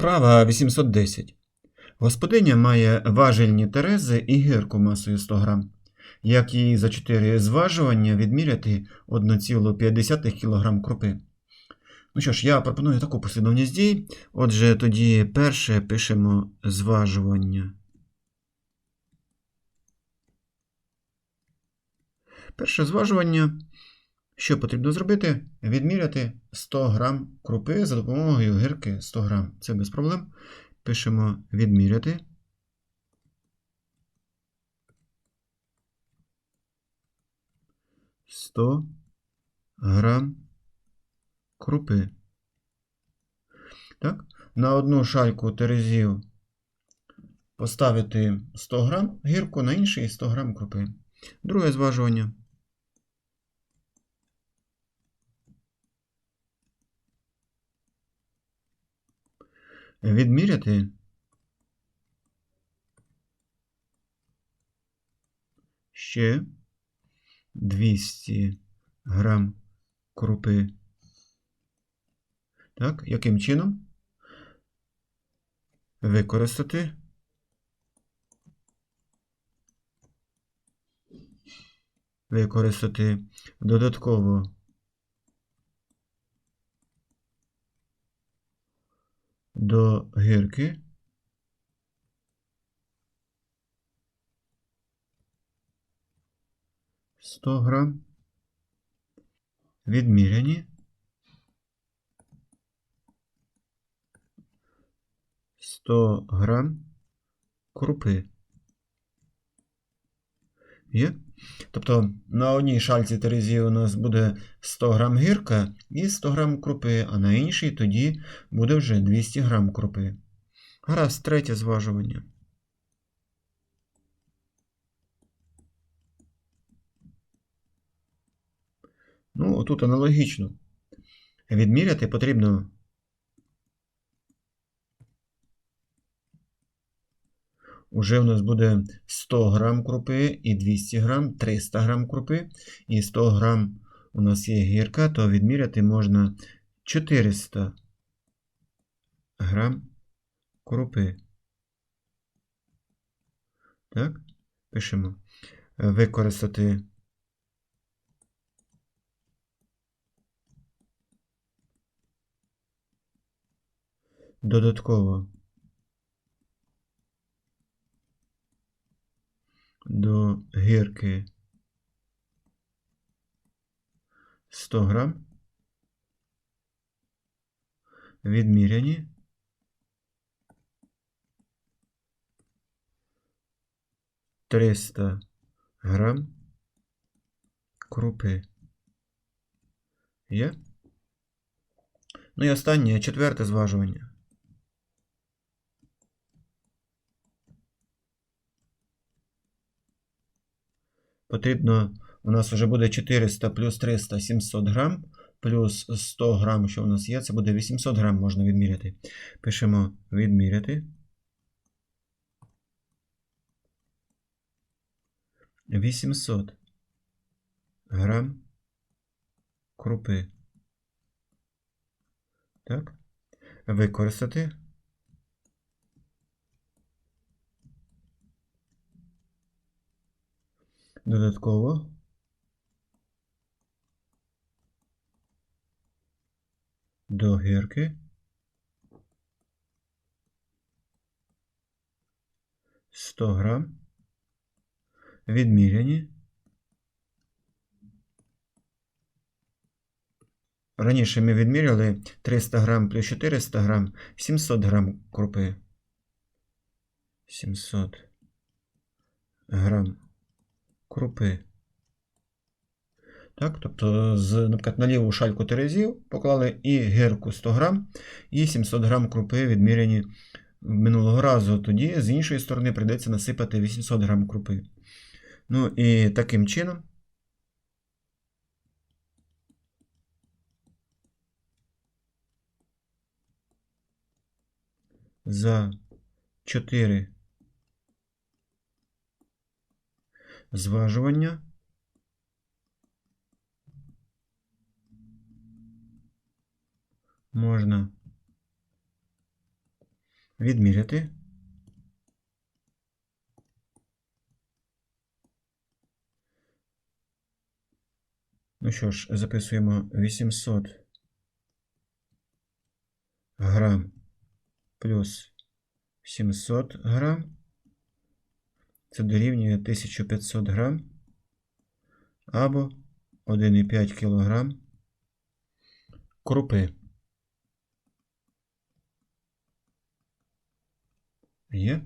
Вправа 810. Господиня має важельні терези і гірку масою 100 грам. Як їй за 4 зважування відміряти 1,5 кг крупи. Ну що ж, я пропоную таку послідовність дій. Отже, тоді перше пишемо зважування. Перше зважування. Що потрібно зробити? Відміряти 100 грам крупи за допомогою гірки 100 грам. Це без проблем. Пишемо відміряти. Сто грам крупи. Так? На одну шальку терезів поставити 100 грам гірку, на інший 100 грам крупи. Друге зважування. Відміряти ще 200 грам крупи. Так, яким чином? Використати використати додатково до гірки сто грам відміряні сто грам крупи. Є? Тобто на одній шальці терезі у нас буде 100 грам гірка і 100 грам крупи, а на іншій тоді буде вже 200 грам крупи. Гаразд, третє зважування. Ну, тут аналогічно. Відміряти потрібно Уже у нас буде 100 грам крупи і 200 грам, 300 грам крупи. І 100 грам у нас є гірка, то відміряти можна 400 грам крупи. Так, пишемо. Використати додатково до гірки 100 грам. Відміряні. Триста грам крупи. Є? Ну і останнє четверте зважування. Потрібно, у нас вже буде 400 плюс 300 700 грам, плюс 100 грам, що у нас є, це буде 800 грам можна відміряти. Пишемо відміряти. 800 грам крупи. Так. Використати. Додатково до гірки сто грам відміряні. Раніше ми відміряли 300 грам плюс 400 грам, 700 грам крупи. 700 грам крупи. Так, тобто, з, наприклад, на ліву шальку терезів поклали і гірку 100 грам, і 700 грам крупи відміряні минулого разу. Тоді з іншої сторони прийдеться насипати 800 грам крупи. Ну і таким чином. За 4 зважування. Можна Відміряти. Ну що ж, записуємо 800 грам плюс 700 грам. Це дорівнює 1500 грам або 1,5 кг крупи. Є.